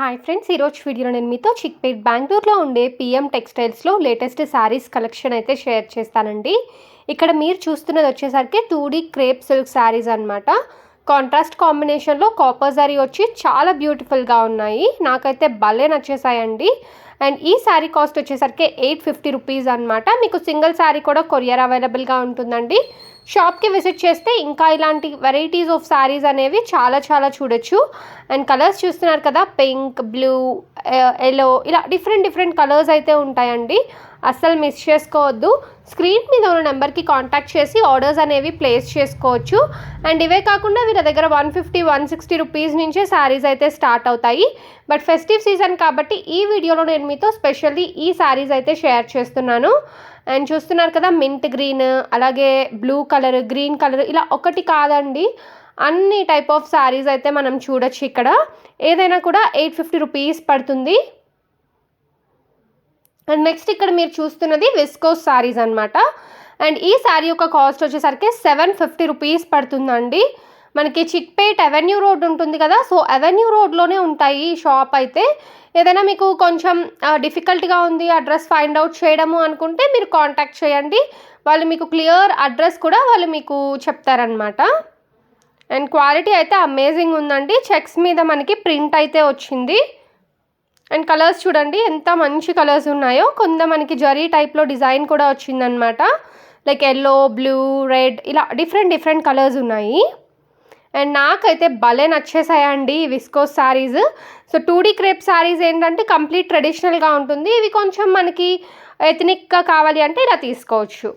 Hi friends ఈరోజు video నేను మీతో చిక్పేట్ బెంగళూరులో ఉండే పిఎం టెక్స్టైల్స్లో లేటెస్ట్ శారీస్ కలెక్షన్ అయితే షేర్ చేస్తానండి. ఇక్కడ మీరు చూస్తున్నది వచ్చేసరికి two D crepe silk saris అనమాట కాంట్రాస్ట్ కాంబినేషన్లో కాపర్ సారీ వచ్చి చాలా బ్యూటిఫుల్గా ఉన్నాయి. నాకైతే భలే నచ్చేసాయండి. అండ్ ఈ శారీ కాస్ట్ వచ్చేసరికి ఎయిట్ ఫిఫ్టీ రూపీస్ అనమాట మీకు సింగిల్ శారీ కూడా కొరియర్ అవైలబుల్గా ఉంటుందండి. షాప్కి విజిట్ చేస్తే ఇంకా ఇలాంటి వెరైటీస్ ఆఫ్ శారీస్ అనేవి చాలా చాలా చూడొచ్చు. అండ్ కలర్స్ చూస్తున్నారు కదా పింక్ బ్లూ ఎల్లో ఇలా డిఫరెంట్ డిఫరెంట్ కలర్స్ అయితే ఉంటాయండి. అస్సలు మిస్ చేసుకోవద్దు. స్క్రీన్ మీద ఉన్న నెంబర్కి కాంటాక్ట్ చేసి ఆర్డర్స్ అనేవి ప్లేస్ చేసుకోవచ్చు. అండ్ ఇవే కాకుండా వీళ్ళ దగ్గర one fifty one sixty rupees నుంచే శారీస్ అయితే స్టార్ట్ అవుతాయి. బట్ ఫెస్టివ్ సీజన్ కాబట్టి ఈ వీడియోలో నేను మీతో స్పెషల్లీ ఈ శారీస్ అయితే షేర్ చేస్తున్నాను. అండ్ చూస్తున్నారు కదా మింట్ గ్రీన్ అలాగే బ్లూ కలర్ గ్రీన్ కలర్ ఇలా ఒకటి కాదండి. అన్ని టైప్ ఆఫ్ శారీస్ అయితే మనం చూడొచ్చు ఇక్కడ. ఏదైనా కూడా ఎయిట్ ఫిఫ్టీ రూపీస్ పడుతుంది. అండ్ నెక్స్ట్ ఇక్కడ మీరు చూస్తున్నది విస్కోస్ శారీస్ అనమాట అండ్ ఈ శారీ యొక్క కాస్ట్ వచ్చేసరికి సెవెన్ ఫిఫ్టీ రూపీస్ పడుతుందండి. మనకి చిక్పేట్ అవెన్యూ రోడ్ ఉంటుంది కదా సో అవెన్యూ రోడ్లోనే ఉంటాయి ఈ షాప్ అయితే. ఏదైనా మీకు కొంచెం డిఫికల్ట్గా ఉంది అడ్రస్ ఫైండ్ అవుట్ చేయడము అనుకుంటే మీరు కాంటాక్ట్ చేయండి. వాళ్ళు మీకు క్లియర్ అడ్రస్ కూడా వాళ్ళు మీకు చెప్తారనమాట అండ్ క్వాలిటీ అయితే అమేజింగ్ ఉందండి. చెక్స్ మీద మనకి ప్రింట్ అయితే వచ్చింది. అండ్ కలర్స్ చూడండి ఎంత మంచి కలర్స్ ఉన్నాయో. కొంత మనకి జరీ టైప్లో డిజైన్ కూడా వచ్చిందనమాట లైక్ ఎల్లో బ్లూ రెడ్ ఇలా డిఫరెంట్ డిఫరెంట్ కలర్స్ ఉన్నాయి. అండ్ నాకైతే భలే నచ్చేసాయండి ఈ viscose saris so two D crepe saris ఏంటంటే కంప్లీట్ ట్రెడిషనల్గా ఉంటుంది. ఇవి కొంచెం మనకి ఎథనిక్గా కావాలి అంటే ఇలా తీసుకోవచ్చు.